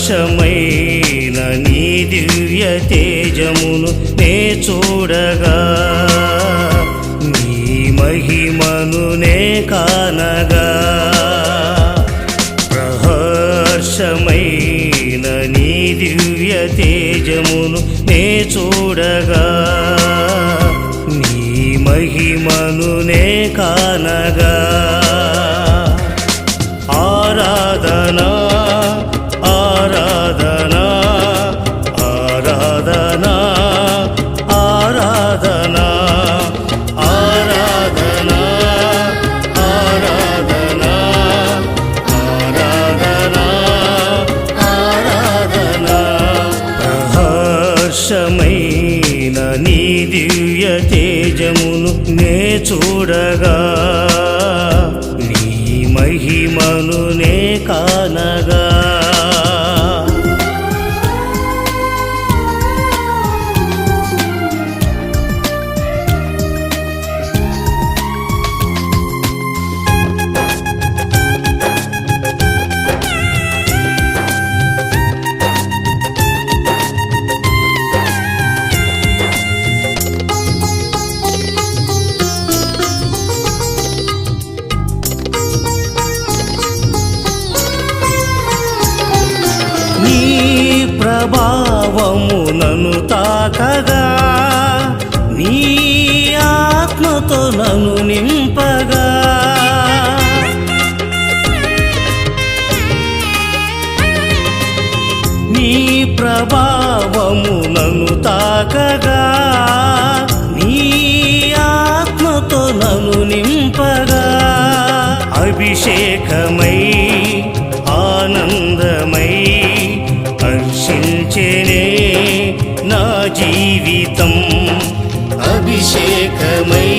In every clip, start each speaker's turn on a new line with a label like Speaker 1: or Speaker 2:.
Speaker 1: ప్రహర్షమైన నీ దివ్య తేజమును నే చూడగా నీ మహిమను నే కానగా. ప్రహర్షమైన నీ దివ్య తేజమును నే చూడగా మహిమను కానగా. ఆరాధనా ఆరాధనా ఆరాధనా ఆరాధనా ఆరాధనా ఆరాధనా ఆరాధనా ఆరాధనా. ప్రహర్షమైన నీ దివ్యతే చూడగా నీ మహిమను నే కానగా ఆత్మతో నన్ను నింపగా. నీ ప్రభావము నన్ను తాకగా. నీ ఆత్మతో నన్ను నింపగా. అభిషేకమై ఆనందమై హర్షించేనే నా జీవితం. అభిషేకమై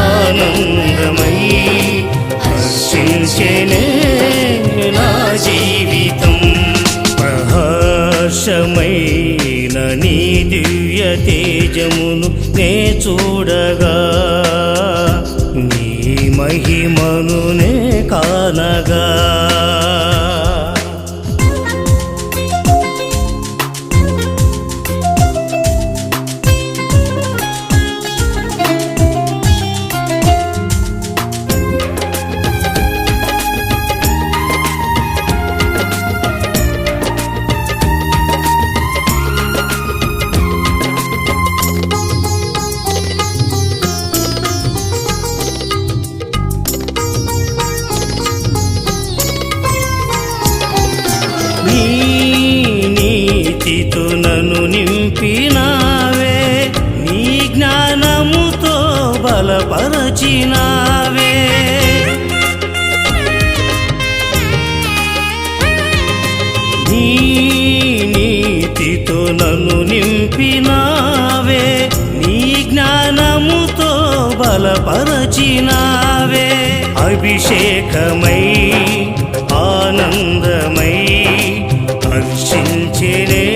Speaker 1: ఆనందమై హర్షించేనే నా జీవితం. ప్రహర్షమైన నీ దివ్య తేజమును నే చూడగా నీ మహిమను నే కానగా. బలపరచినావే. నీ నీతితో నన్ను నింపినావే నీ జ్ఞానముతో బలపరచినావే. అభిషేకమై ఆనందమై హర్షించేనే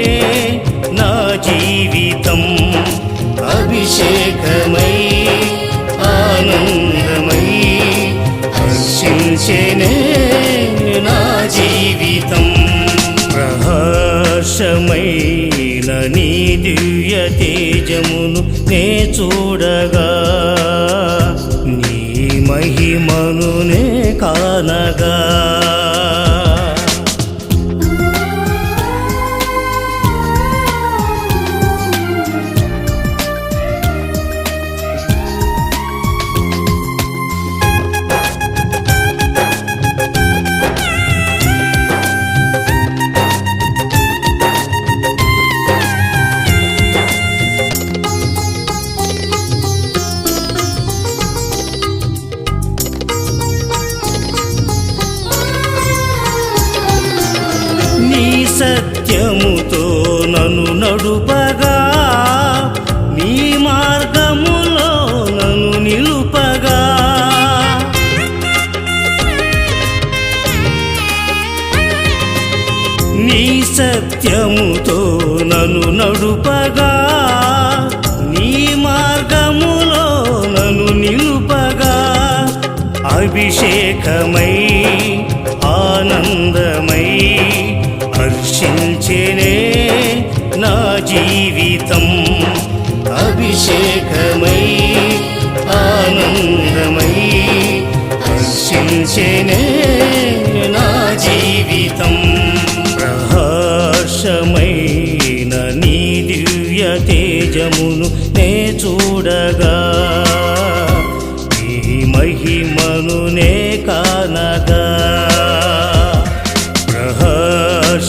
Speaker 1: నా జీవితం. అభిషేకమై ఆనందమై హర్షించేనే నా జీవితం. ప్రహర్షమైన నీ దివ్య తేజమును నే చూడగా నీ మహిమను నే కానగా. సత్యముతో నను నడుపగా నీ మార్గములో నను నిలుపగా. నీ సత్యముతో నను నడుపగా నీ మార్గములో నను నిలుపగా. అభిషేకమై ఆనందమై హర్షించేనే నా జీవితం. అభిషేకమై ఆనందమై హర్షించేనే నా జీవితం. ప్రహర్షమైన నీ దివ్య తేజమును నే చూడగా ఈ మహిమను నే కానగా.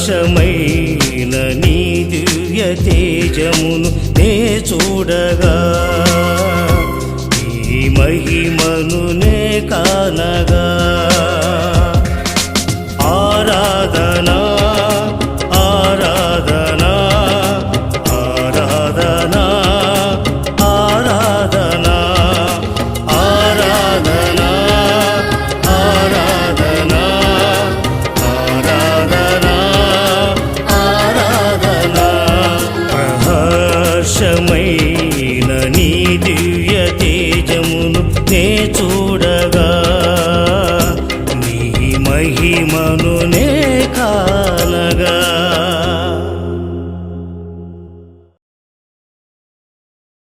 Speaker 1: ప్రకాశమైన నీ దివ్య తేజమును నే చూడగా ఈ మహిమను నే కానగా. చూడగా నీ మహిమను